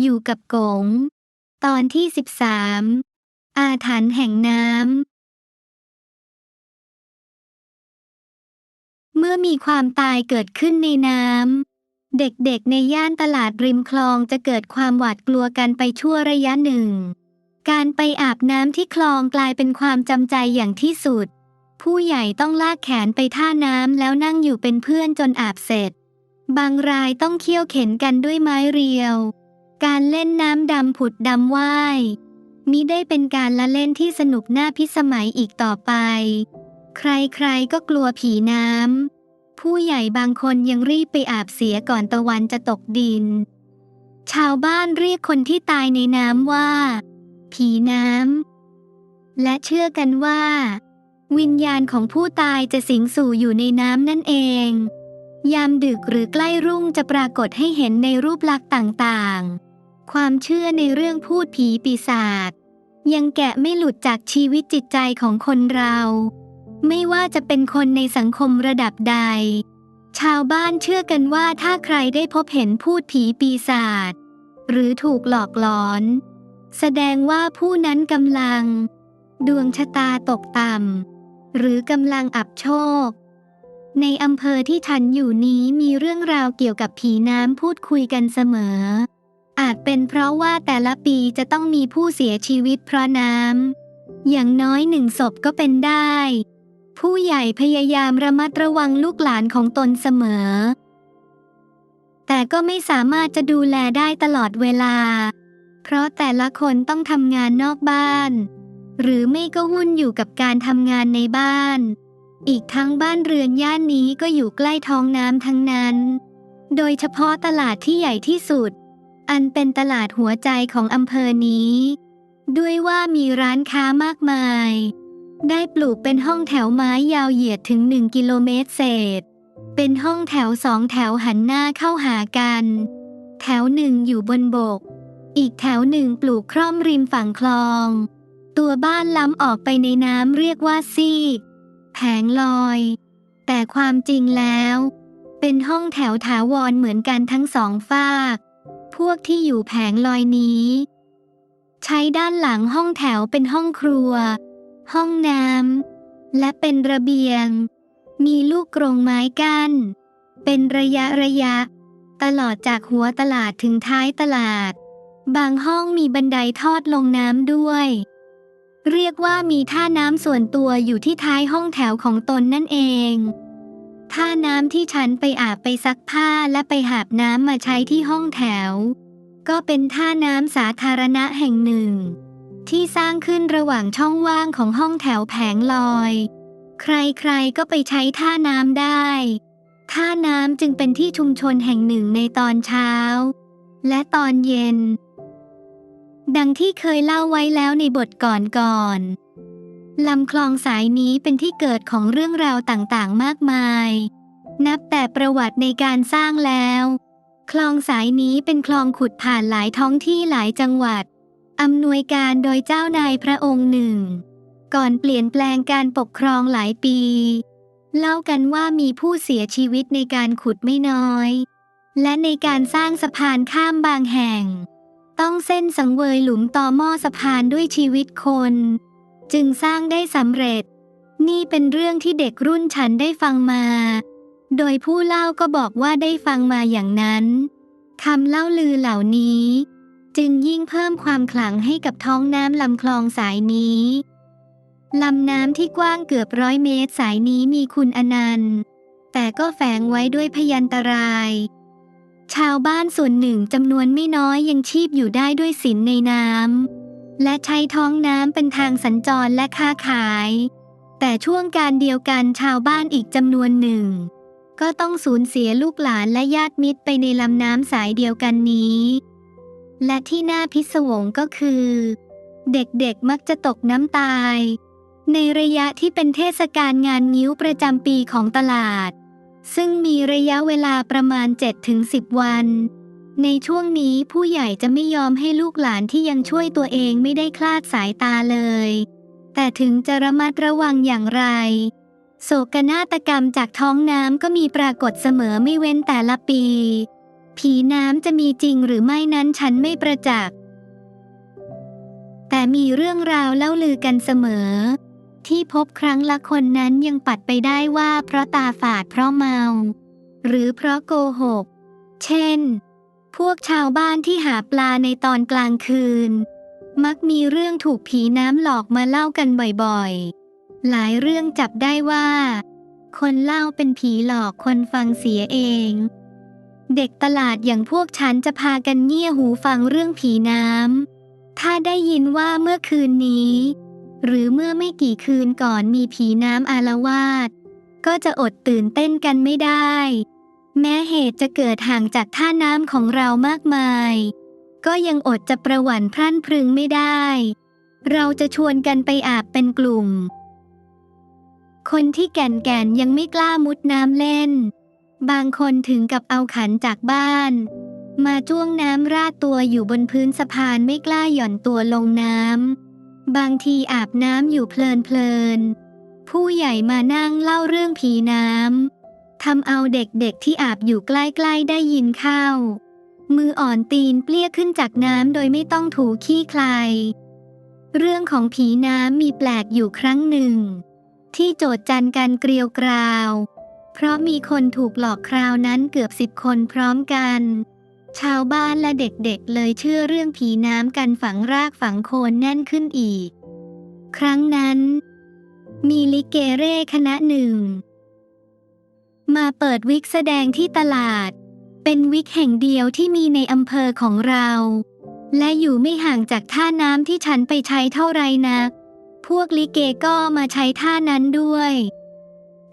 อยู่กับกง ตอนที่ 13 อาถรรพ์แห่งน้ำ เมื่อมีความตายเกิดขึ้นในน้ำ เด็กๆในย่านตลาดริมคลองจะเกิดความหวาดกลัวกันไปชั่วระยะหนึ่ง การไปอาบน้ำที่คลองกลายเป็นความจำใจอย่างที่สุด ผู้ใหญ่ต้องลากแขนไปท่าน้ำแล้วนั่งอยู่เป็นเพื่อนจนอาบเสร็จ บางรายต้องเคี่ยวเข็นกันด้วยไม้เรียว การเล่นน้ำดำผุดดำว่ายมิได้เป็นการละเล่นที่สนุกน่าพิสมัยอีกต่อไป ใครๆก็กลัวผีน้ำ ผู้ใหญ่บางคนยังรีบไปอาบเสียก่อนตะวันจะตกดิน ชาวบ้านเรียกคนที่ตายในน้ำว่า ผีน้ำ และเชื่อกันว่า วิญญาณของผู้ตายจะสิงสู่อยู่ในน้ำนั่นเอง ยามดึกหรือใกล้รุ่งจะปรากฏให้เห็นในรูปลักษณ์ต่างๆ ความเชื่อในเรื่องพูดผีปีศาจยังแกะไม่หลุดจากชีวิตจิตใจของคนเรา ไม่ว่าจะเป็นคนในสังคมระดับใด ชาวบ้านเชื่อกันว่าถ้าใครได้พบเห็นพูดผีปีศาจหรือถูกหลอกหลอน แสดงว่าผู้นั้นกำลัง ดวงชะตาตกต่ำหรือกำลังอับโชค ในอำเภอที่ฉันอยู่นี้มีเรื่องราวเกี่ยวกับผีน้ำพูดคุยกันเสมอ อาจเป็นเพราะว่าแต่ละปีจะต้องมีผู้เสียชีวิตเพราะน้ำ อย่างน้อยหนึ่งศพก็เป็นได้ ผู้ใหญ่พยายามระมัดระวังลูกหลานของตนเสมอ แต่ก็ไม่สามารถจะดูแลได้ตลอดเวลา เพราะแต่ละคนต้องทำงานนอกบ้าน หรือไม่ก็วุ่นอยู่กับการทำงานในบ้าน อีกทั้งบ้านเรือนย่านนี้ก็อยู่ใกล้ท้องน้ำทั้งนั้น โดยเฉพาะตลาดที่ใหญ่ที่สุด อันเป็นตลาดหัวใจของอำเภอนี้ ด้วยว่ามีร้านค้ามากมาย ได้ปลูกเป็นห้องแถวไม้ยาวเหยียดถึง1กิโลเมตรเศษ เป็นห้องแถวสองแถวหันหน้าเข้าหากัน แถวหนึ่งอยู่บนบก อีกแถวหนึ่งปลูกคร่อมริมฝั่งคลอง ตัวบ้านล้ำออกไปในน้ำเรียกว่าซีก แผงลอย แต่ความจริงแล้ว เป็นห้องแถวถาวรเหมือนกันทั้งสองฝาก พวกที่อยู่แผงลอยนี้ ใช้ด้านหลังห้องแถวเป็นห้องครัว ห้องน้ำและเป็นระเบียง มีลูกกรงไม้กั้น เป็นระยะระยะ ตลอดจากหัวตลาดถึงท้ายตลาด บางห้องมีบันไดทอดลงน้ำด้วย เรียกว่ามีท่าน้ำส่วนตัวอยู่ที่ท้ายห้องแถวของตนนั่นเอง ท่าน้ำที่ฉันไปอาบไปซักผ้าและไปหาบน้ำมาใช้ที่ห้องแถว ก็เป็นท่าน้ำสาธารณะแห่งหนึ่ง ที่สร้างขึ้นระหว่างช่องว่างของห้องแถวแผงลอย ใครๆก็ไปใช้ท่าน้ำได้ ท่าน้ำจึงเป็นที่ชุมชนแห่งหนึ่งในตอนเช้า และตอนเย็น ดังที่เคยเล่าไว้แล้วในบทก่อนๆ ลำคลองสายนี้เป็นที่เกิดของเรื่องราวต่างๆ มากมาย นับแต่ประวัติในการสร้างแล้ว คลองสายนี้เป็นคลองขุดผ่านหลายท้องที่หลายจังหวัด อำนวยการโดยเจ้านายพระองค์หนึ่ง ก่อนเปลี่ยนแปลงการปกครองหลายปี เล่ากันว่ามีผู้เสียชีวิตในการขุดไม่น้อย และในการสร้างสะพานข้ามบางแห่ง ต้องเส้นสังเวยหลุมต่อหม้อสะพานด้วยชีวิตคน จึงสร้างได้สำเร็จ นี่เป็นเรื่องที่เด็กรุ่นฉันได้ฟังมา โดยผู้เล่าก็บอกว่าได้ฟังมาอย่างนั้นคำเล่าลือเหล่านี้ จึงยิ่งเพิ่มความขลังให้กับท้องน้ำลำคลองสายนี้ลำน้ำที่กว้างเกือบร้อยเมตรสายนี้มีคุณอนันต์ แต่ก็แฝงไว้ด้วยพยันตราย ชาวบ้านส่วนหนึ่งจำนวนไม่น้อยยังชีพอยู่ได้ด้วยสินในน้ำ และใช้ท้องน้ำเป็นทางสัญจรและค้าขาย แต่ช่วงการเดียวกันชาวบ้านอีกจำนวนหนึ่ง ก็ต้องสูญเสียลูกหลานและญาติมิตรไปในลำน้ำสายเดียวกันนี้ และที่น่าพิศวงก็คือ เด็กๆมักจะตกน้ำตาย ในระยะที่เป็นเทศกาลงานงิ้วประจำปีของตลาด ซึ่งมีระยะเวลาประมาณ 7-10 วัน ในช่วงนี้ผู้ใหญ่จะไม่ยอมให้ลูกหลานที่ยังช่วยตัวเองไม่ได้คลาดสายตาเลย แต่ถึงจะระมัดระวังอย่างไร โศกนาฏกรรมจากท้องน้ำก็มีปรากฏเสมอไม่เว้นแต่ละปี ผีน้ำจะมีจริงหรือไม่นั้นฉันไม่ประจักษ์ แต่มีเรื่องราวเล่าลือกันเสมอ ที่พบครั้งละคนนั้นยังปัดไปได้ว่าเพราะตาฝาดเพราะเมา หรือเพราะโกหก เช่น พวกชาวบ้านที่หาปลาในตอนกลางคืน มักมีเรื่องถูกผีน้ำหลอกมาเล่ากันบ่อยๆ หลายเรื่องจับได้ว่า คนเล่าเป็นผีหลอกคนฟังเสียเอง เด็กตลาดอย่างพวกฉันจะพากันเงี่ยหูฟังเรื่องผีน้ำถ้าได้ยินว่าเมื่อคืนนี้ หรือเมื่อไม่กี่คืนก่อนมีผีน้ำอารวาสก็จะอดตื่นเต้นกันไม่ได้ แม้เหตุจะเกิดห่างจากท่าน้ำของเรามากมาย ก็ยังอดจะประหวั่นพรั่นพรึงไม่ได้ เราจะชวนกันไปอาบเป็นกลุ่ม คนที่แก่นแก่นยังไม่กล้ามุดน้ำเล่น บางคนถึงกับเอาขันจากบ้าน มาจ้วงน้ำราดตัวอยู่บนพื้นสะพานไม่กล้าหย่อนตัวลงน้ำ บางทีอาบน้ำอยู่เพลินเพลินผู้ใหญ่มานั่งเล่าเรื่องผีน้ำ ทำเอาเด็กๆที่อาบอยู่ใกล้ๆได้ยินเข้า มืออ่อนตีนเปลี้ยขึ้นจากน้ำโดยไม่ต้องถูขี้ใคร เรื่องของผีน้ำมีแปลกอยู่ครั้งหนึ่ง ที่โจทย์จันกันเกลียวกราว เพราะมีคนถูกหลอกคราวนั้นเกือบสิบคนพร้อมกัน ชาวบ้านและเด็กๆเลยเชื่อเรื่องผีน้ำกันฝังรากฝังโคนแน่นขึ้นอีก ครั้งนั้น มีลิเกเร่คณะหนึ่ง มาเปิดวิกแสดงที่ตลาด เป็นวิกแห่งเดียวที่มีในอำเภอของเรา และอยู่ไม่ห่างจากท่าน้ำที่ฉันไปใช้เท่าไรนัก พวกลิเกก็มาใช้ท่านั้นด้วย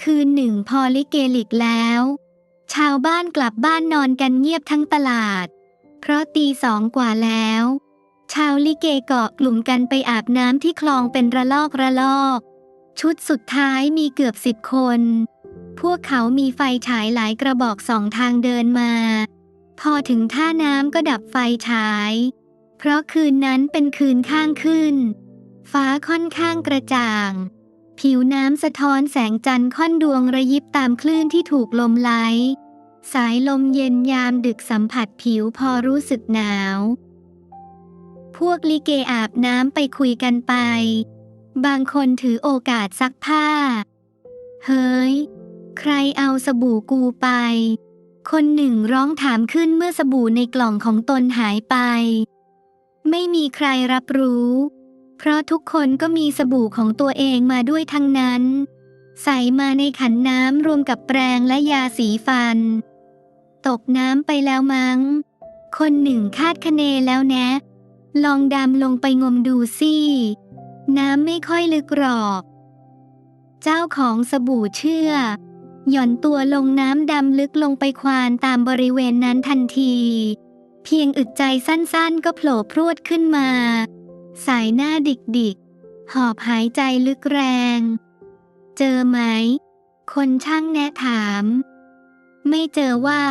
คืนหนึ่งพอลิเกหลิกแล้ว ชาวบ้านกลับบ้านนอนกันเงียบทั้งตลาด เพราะตีสองกว่าแล้ว ชาวลิเกเกาะกลุ่มกันไปอาบน้ำที่คลองเป็นระลอกระลอก ชุดสุดท้ายมีเกือบสิบคน พวกเขามีไฟฉายหลายกระบอกสองทางเดินมา พอถึงท่าน้ำก็ดับไฟฉาย เพราะคืนนั้นเป็นคืนข้างขึ้น ฟ้าค่อนข้างกระจ่าง ผิวน้ำสะท้อนแสงจันทร์ค่อนดวงระยิบตามคลื่นที่ถูกลมไหลสายลมเย็นยามดึกสัมผัสผิวพอรู้สึกหนาว พวกลิเกอาบน้ำไปคุยกันไป บางคนถือโอกาสซักผ้า เฮ้ย ใครเอาสบู่กูไป คนหนึ่งร้องถามขึ้นเมื่อสบู่ในกล่องของตนหายไป ไม่มีใครรับรู้ เพราะทุกคนก็มีสบู่ของตัวเองมาด้วยทั้งนั้น ใส่มาในขันน้ำรวมกับแปรงและยาสีฟัน ตกน้ำไปแล้วมั้ง คนหนึ่งคาดคะเนแล้วแนะ ลองดำลงไปงมดูสิน้ำไม่ค่อยลึกหรอก เจ้าของสบู่เชื่อ หย่อนตัวลงน้ำดำลึกลงไปควานตามบริเวณนั้นทันที เพียงอึดใจสั้นๆ ก็โผล่พรวดขึ้นมา สายหน้าดิกๆหอบหายใจลึกแรง เจอไหม คนช่างแนะถาม ไม่เจอว่า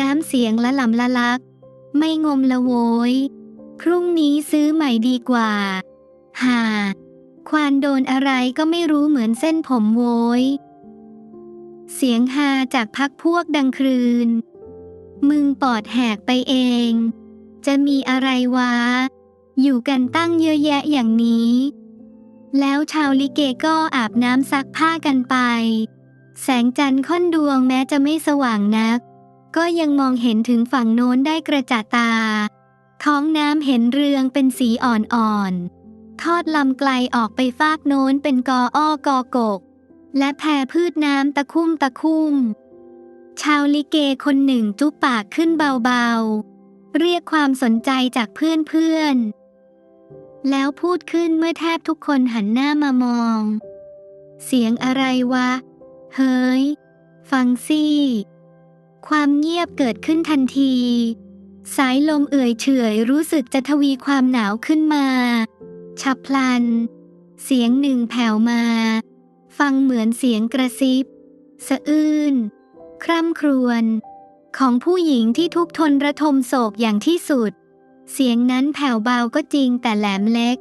น้ำเสียงละลำละลัก ไม่งมละโวย พรุ่งนี้ซื้อใหม่ดีกว่าฮ่าควานโดนอะไรก็ไม่รู้เหมือนเส้นผมโวย เสียงฮาจากพักพวกดังครืน มึงปอดแหกไปเอง จะมีอะไรวะ อยู่กันตั้งเยอะแยะอย่างนี้ แล้วชาวลิเกก็อาบน้ำซักผ้ากันไป แสงจันทร์ค่อนดวงแม้จะไม่สว่างนัก ก็ยังมองเห็นถึงฝั่งโน้นได้กระจ่าตา ท้องน้ำเห็นเรืองเป็นสีอ่อนๆ ทอดลำไกลออกไปฟากโน้นเป็นกออ้อกอกก และแผ่พืชน้ำตะคุ่มตะคุ่ม ชาวลิเกคนหนึ่งจุบปากขึ้นเบาๆ เรียกความสนใจจากเพื่อนๆ แล้วพูดขึ้นเมื่อแทบทุกคนหันหน้ามามอง เสียงอะไรวะ เฮ้ย ฟังสิความเงียบเกิดขึ้นทันที สายลมเอื่อยเฉยรู้สึกจะทวีความหนาวขึ้นมา ฉับพลัน เสียงหนึ่งแผ่วมา ฟังเหมือนเสียงกระซิบ สะอื้น คร่ำครวญของผู้หญิงที่ทุกทนระทมโศกอย่างที่สุด เสียงนั้นแผ่วเบาก็จริงแต่แหลมเล็ก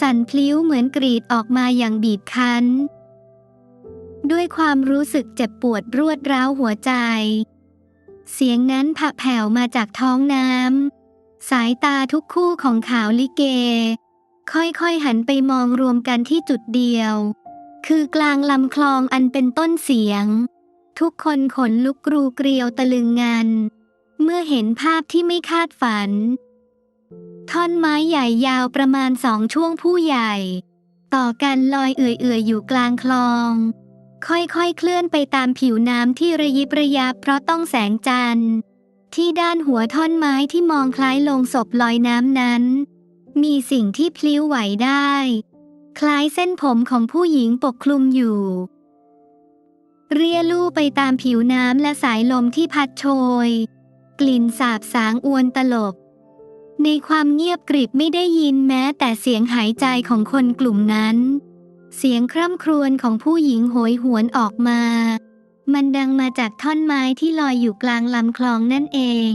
สั่นพลิ้วเหมือนกรีดออกมาอย่างบีบคั้น ด้วยความรู้สึกเจ็บปวดรวดร้าวหัวใจ เสียงนั้นผะแผ่วมาจากท้องน้ำ สายตาทุกคู่ของขาวลิเก ค่อยๆหันไปมองรวมกันที่จุดเดียว คือกลางลำคลองอันเป็นต้นเสียง ทุกคนขนลุกกรูเกลียวตะลึงงัน เมื่อเห็นภาพที่ไม่คาดฝัน ท่อนไม้ใหญ่ยาวประมาณสองช่วงผู้ใหญ่ ต่อกันลอยเอื่อยๆอยู่กลางคลอง ค่อยๆเคลื่อนไปตามผิวน้ำที่ระยิบระยับเพราะต้องแสงจันทร์ที่ด้านหัวท่อนไม้ที่มองคล้ายลงศพลอยน้ำนั้น มีสิ่งที่พลิ้วไหวได้ คล้ายเส้นผมของผู้หญิงปกคลุมอยู่ เรียลู่ไปตามผิวน้ำและสายลมที่พัดโชย กลิ่นสาบสางอวนตลบ ในความเงียบกริบไม่ได้ยินแม้แต่เสียงหายใจของคนกลุ่มนั้น เสียงคร่ำครวญของผู้หญิงโหยหวนออกมา มันดังมาจากท่อนไม้ที่ลอยอยู่กลางลำคลองนั่นเอง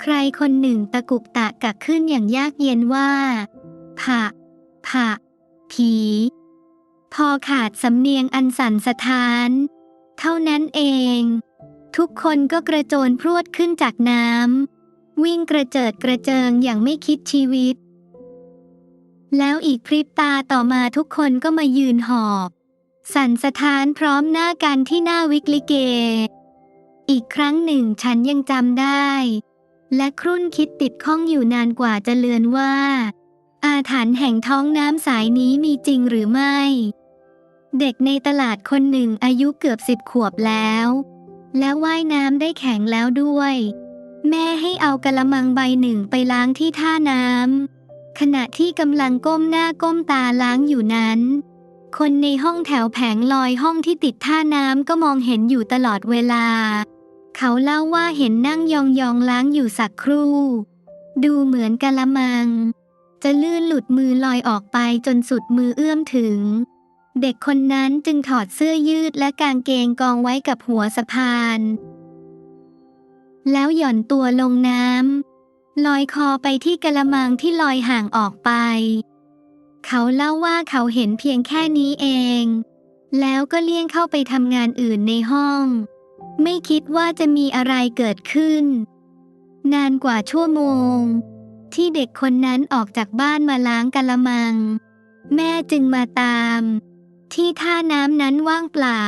ใครคนหนึ่งตะกุกตะกักขึ้นอย่างยากเย็นว่าผะผะ ผี พอขาดสำเนียงอันสั่นสะท้าน เท่านั้นเอง ทุกคนก็กระโจนพรวดขึ้นจากน้ำวิ่งกระเจิดกระเจิงอย่างไม่คิดชีวิต แล้วอีกพริบตาต่อมาทุกคนก็มายืนหอบ สั่นสะท้านพร้อมหน้ากันที่หน้าวิกลิเก อีกครั้งหนึ่งฉันยังจำได้และครุ่นคิดติดข้องอยู่นานกว่าจะเลือนว่า อาถรรพ์แห่งท้องน้ำสายนี้มีจริงหรือไม่ เด็กในตลาดคนหนึ่งอายุเกือบสิบขวบแล้ว และว่ายน้ำได้แข็งแล้วด้วย แม่ให้เอากระมังใบหนึ่งไปล้างที่ท่าน้ำขณะที่กำลังก้มหน้าก้มตาล้างอยู่นั้น คนในห้องแถวแผงลอยห้องที่ติดท่าน้ำก็มองเห็นอยู่ตลอดเวลา เขาเล่าว่าเห็นนั่งยองๆล้างอยู่สักครู่ ดูเหมือนกะละมัง จะลื่นหลุดมือลอยออกไปจนสุดมือเอื้อมถึง เด็กคนนั้นจึงถอดเสื้อยืดและกางเกงกองไว้กับหัวสะพาน แล้วหย่อนตัวลงน้ำลอยคอไปที่กะละมังที่ลอยห่างออกไป เขาเล่าว่าเขาเห็นเพียงแค่นี้เอง แล้วก็เลี่ยงเข้าไปทำงานอื่นในห้อง ไม่คิดว่าจะมีอะไรเกิดขึ้น นานกว่าชั่วโมง ที่เด็กคนนั้นออกจากบ้านมาล้างกะละมัง แม่จึงมาตาม ที่ท่าน้ำนั้นว่างเปล่า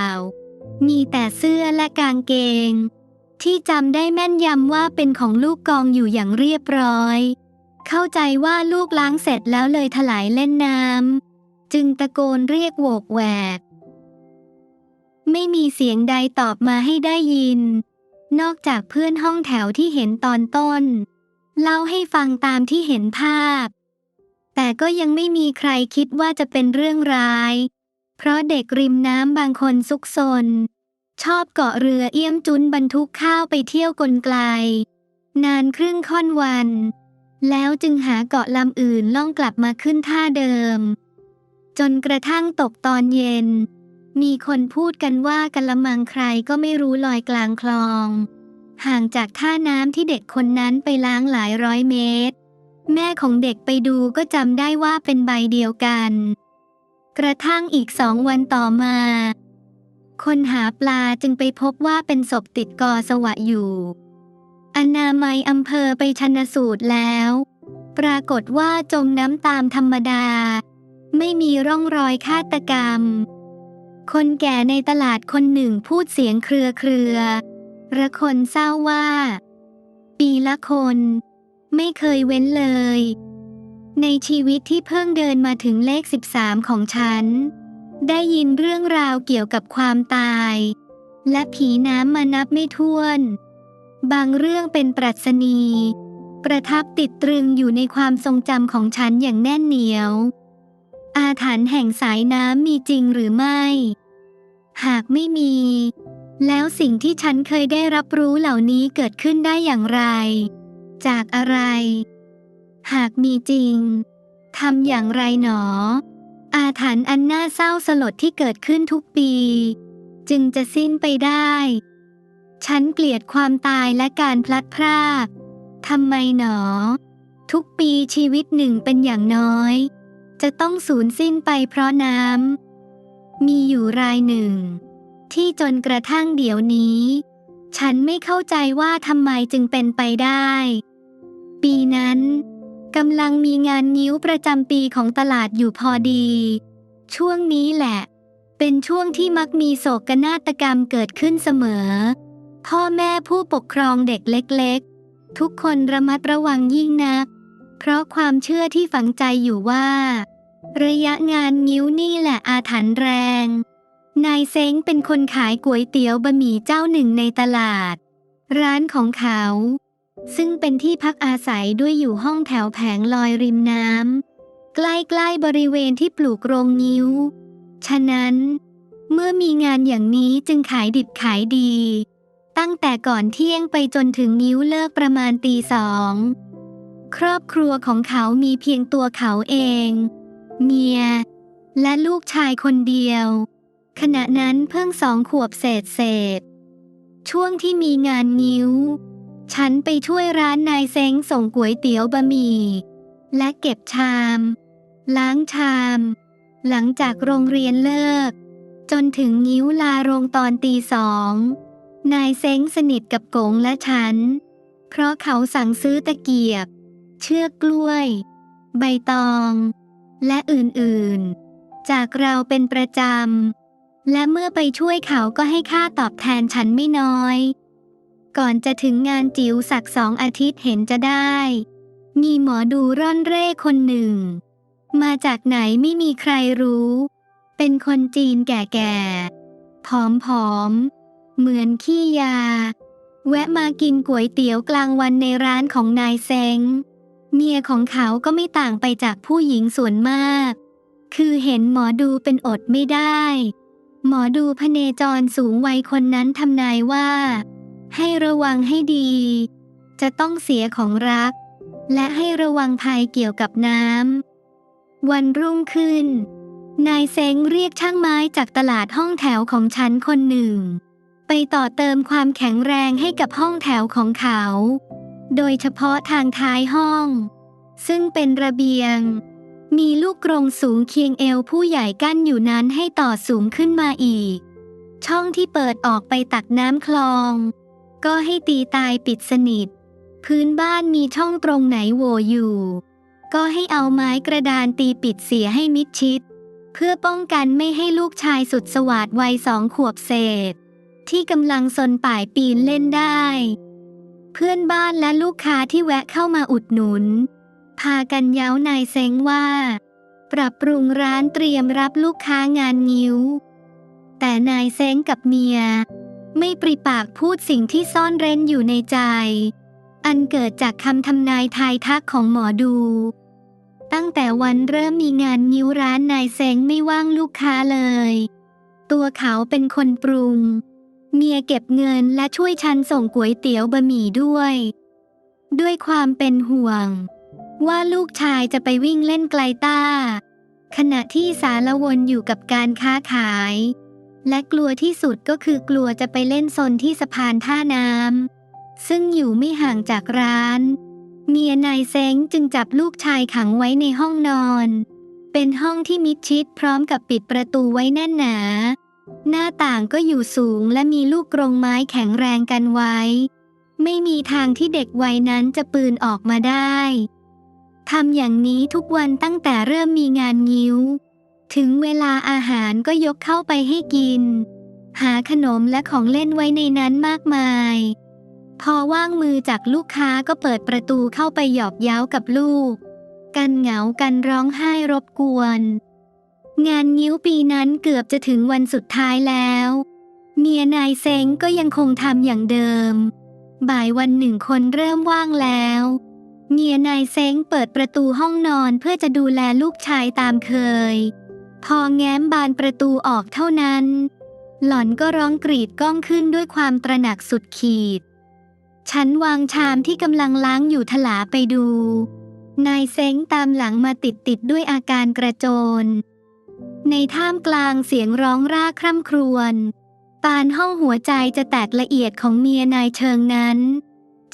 มีแต่เสื้อและกางเกง ที่จำได้แม่นยำว่าเป็นของลูกกองอยู่อย่างเรียบร้อย เข้าใจว่าลูกล้างเสร็จแล้วเลยถลายเล่นน้ำจึงตะโกนเรียกโวกแหวก ไม่มีเสียงใดตอบมาให้ได้ยิน นอกจากเพื่อนห้องแถวที่เห็นตอนต้น เล่าให้ฟังตามที่เห็นภาพ แต่ก็ยังไม่มีใครคิดว่าจะเป็นเรื่องร้าย เพราะเด็กริมน้ำบางคนซุกซน ชอบเกาะเรือเอี้ยมจุนบรรทุกข้าวไปเที่ยวกลไกล นานครึ่งค่อนวัน แล้วจึงหาเกาะลำอื่นล่องกลับมาขึ้นท่าเดิม จนกระทั่งตกตอนเย็น มีคนพูดกันว่ากะละมังใครก็ไม่รู้ลอยกลางคลอง ห่างจากท่าน้ำที่เด็กคนนั้นไปล้างหลายร้อยเมตร แม่ของเด็กไปดูก็จำได้ว่าเป็นใบเดียวกัน กระทั่งอีกสองวันต่อมา คนหาปลาจึงไปพบว่าเป็นศพติดกอสวะอยู่ อนามัยอำเภอไปชนสูตรแล้ว ปรากฏว่าจมน้ำตามธรรมดา ไม่มีร่องรอยฆาตกรรม คนแก่ในตลาดคนหนึ่งพูดเสียงเครือเครือ ระคนเศร้าว่า ปีละคน ไม่เคยเว้นเลย ในชีวิตที่เพิ่งเดินมาถึงเลข 13 ของฉัน ได้ยินเรื่องราวเกี่ยวกับความตาย และผีน้ำมานับไม่ถ้วน บางเรื่องเป็นปรัชนี ประทับติดตรึงอยู่ในความทรงจำของฉันอย่างแน่นเหนียว อาถรรพ์แห่งสายน้ำมีจริงหรือไม่ หากไม่มี แล้วสิ่งที่ฉันเคยได้รับรู้เหล่านี้เกิดขึ้นได้อย่างไร จากอะไร หากมีจริงทำอย่างไรหนอ อาถรรพ์อันน่าเศร้าสลดที่เกิดขึ้นทุกปี จึงจะสิ้นไปได้ ฉันเกลียดความตายและการพลัดพรากทำไมหนอ ทุกปีชีวิตหนึ่งเป็นอย่างน้อย จะต้องสูญสิ้นไปเพราะน้ำมีอยู่รายหนึ่ง ที่จนกระทั่งเดี๋ยวนี้ ฉันไม่เข้าใจว่าทำไมจึงเป็นไปได้ ปีนั้นกำลังมีงานนิ้วประจำปีของตลาดอยู่พอดี ช่วงนี้แหละ เป็นช่วงที่มักมีโศกนาฏกรรมเกิดขึ้นเสมอ พ่อแม่ผู้ปกครองเด็กเล็ก ๆ ทุกคนระมัดระวังยิ่งนัก เพราะความเชื่อที่ฝังใจอยู่ว่า ระยะงานนิ้วนี่แหละอาถรรพ์แรง นายเซ้งเป็นคนขายก๋วยเตี๋ยวบะหมี่เจ้าหนึ่งในตลาด ร้านของเขา ซึ่งเป็นที่พักอาศัยด้วยอยู่ห้องแถวแผงลอยริมน้ำใกล้ๆบริเวณที่ปลูกโรงนิ้ว ฉะนั้น เมื่อมีงานอย่างนี้จึงขายดิบขายดี ตั้งแต่ก่อนเที่ยงไปจนถึงนิ้วเลิกประมาณตีสองครอบครัวของเขามีเพียงตัวเขาเอง เมีย และลูกชายคนเดียว ขณะนั้นเพิ่งสองขวบเศษเศษ ช่วงที่มีงานนิ้ว ฉันไปช่วยร้านนายเซ้งส่งก๋วยเตี๋ยวบะหมี่ และเก็บชาม ล้างชาม หลังจากโรงเรียนเลิก จนถึงนิ้วลาโรงตอนตีสอง นายเซ้งสนิทกับกงและฉัน เพราะเขาสั่งซื้อตะเกียบ เชือกกล้วย ใบตอง และอื่นๆ จากเราเป็นประจำ และเมื่อไปช่วยเขาก็ให้ค่าตอบแทนฉันไม่น้อย ก่อนจะถึงงานจิ๋วสักสองอาทิตย์เห็นจะได้ มีหมอดูร่อนเร่คนหนึ่ง มาจากไหนไม่มีใครรู้ เป็นคนจีนแก่ๆผอมๆ เหมือนขี้ยา แวะมากินก๋วยเตี๋ยวกลางวันในร้านของนายเซงเมียของเขาก็ไม่ต่างไปจากผู้หญิงส่วนมาก คือเห็นหมอดูเป็นอดไม่ได้ หมอดูพเนจรสูงวัยคนนั้นทำนายว่า ให้ระวังให้ดี จะต้องเสียของรัก และให้ระวังภัยเกี่ยวกับน้ำวันรุ่งขึ้น นายเซ้งเรียกช่างไม้จากตลาดห้องแถวของฉันคนหนึ่ง ไปต่อเติมความแข็งแรงให้กับห้องแถวของเขา โดยเฉพาะทางท้ายห้อง ซึ่งเป็นระเบียง มีลูกกรงสูงเคียงเอวผู้ใหญ่กั้นอยู่นั้นให้ต่อสูงขึ้นมาอีก ช่องที่เปิดออกไปตักน้ำคลอง ก็ให้ตีตายปิดสนิท พื้นบ้านมีช่องตรงไหนโหวอยู่ ก็ให้เอาไม้กระดานตีปิดเสียให้มิดชิด เพื่อป้องกันไม่ให้ลูกชายสุดสวาดวัยสองขวบเศษ ที่กำลังซนป่ายปีนเล่นได้ เพื่อนบ้านและลูกค้าที่แวะเข้ามาอุดหนุน พากันเย้านายเซ้งว่า ปรับปรุงร้านเตรียมรับลูกค้างานงิ้ว แต่นายเซ้งกับเมีย ไม่ปริปากพูดสิ่งที่ซ่อนเร้นอยู่ในใจ อันเกิดจากคำทำนายทายทักของหมอดู ตั้งแต่วันเริ่มมีงานนิ้วร้านนายเซ้งไม่ว่างลูกค้าเลย ตัวเขาเป็นคนปรุง เมียเก็บเงินและช่วยฉันส่งก๋วยเตี๋ยวบะหมี่ด้วย ด้วยความเป็นห่วง ว่าลูกชายจะไปวิ่งเล่นไกลต้า ขณะที่สารวนอยู่กับการค้าขาย และกลัวที่สุดก็คือกลัวจะไปเล่นซนที่สะพานท่าน้ำซึ่งอยู่ไม่ห่างจากร้าน เมียนายเซ้งจึงจับลูกชายขังไว้ในห้องนอน เป็นห้องที่มิดชิดพร้อมกับปิดประตูไว้แน่นหนา หน้าต่างก็อยู่สูงและมีลูกกรงไม้แข็งแรงกันไว้ ไม่มีทางที่เด็กวัยนั้นจะปืนออกมาได้ ทำอย่างนี้ทุกวันตั้งแต่เริ่มมีงานงิ้ว ถึงเวลาอาหารก็ยกเข้าไปให้กิน หาขนมและของเล่นไว้ในนั้นมากมาย พอว่างมือจากลูกค้าก็เปิดประตูเข้าไปหยอกเย้ากับลูก กันเหงากันร้องไห้รบกวน งานงิ้วปีนั้นเกือบจะถึงวันสุดท้ายแล้ว เมียนายเซ้งก็ยังคงทำอย่างเดิม บ่ายวันหนึ่งคนเริ่มว่างแล้ว เมียนายเซ้งเปิดประตูห้องนอนเพื่อจะดูแลลูกชายตามเคย พอแง้มบานประตูออกเท่านั้น หล่อนก็ร้องกรีดก้องขึ้นด้วยความตระหนักสุดขีด ฉันวางชามที่กำลังล้างอยู่ถลาไปดู นายเซ้งตามหลังมาติดติดด้วยอาการกระโจน ในท่ามกลางเสียงร้องร่าคร่ำครวญปานห้องหัวใจจะแตกละเอียดของเมียนายเชิงนั้น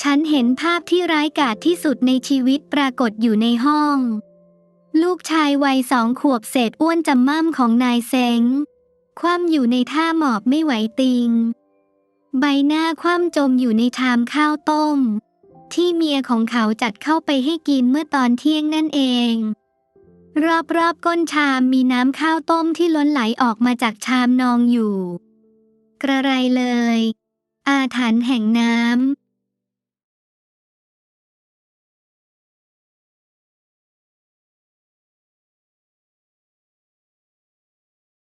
ฉันเห็นภาพที่ร้ายกาจที่สุดในชีวิตปรากฏอยู่ในห้อง ลูกชายวัยสองขวบเศษอ้วนจำม่ำของนายเซงคว่ำอยู่ในท่าหมอบไม่ไหวติง ใบหน้าคว่ำจมอยู่ในชามข้าวต้ม ที่เมียของเขาจัดเข้าไปให้กินเมื่อตอนเที่ยงนั่นเอง รอบๆก้นชามมีน้ำข้าวต้มที่ล้นไหลออกมาจากชามนองอยู่ กระไรเลย อาถรรพ์แห่งน้ำ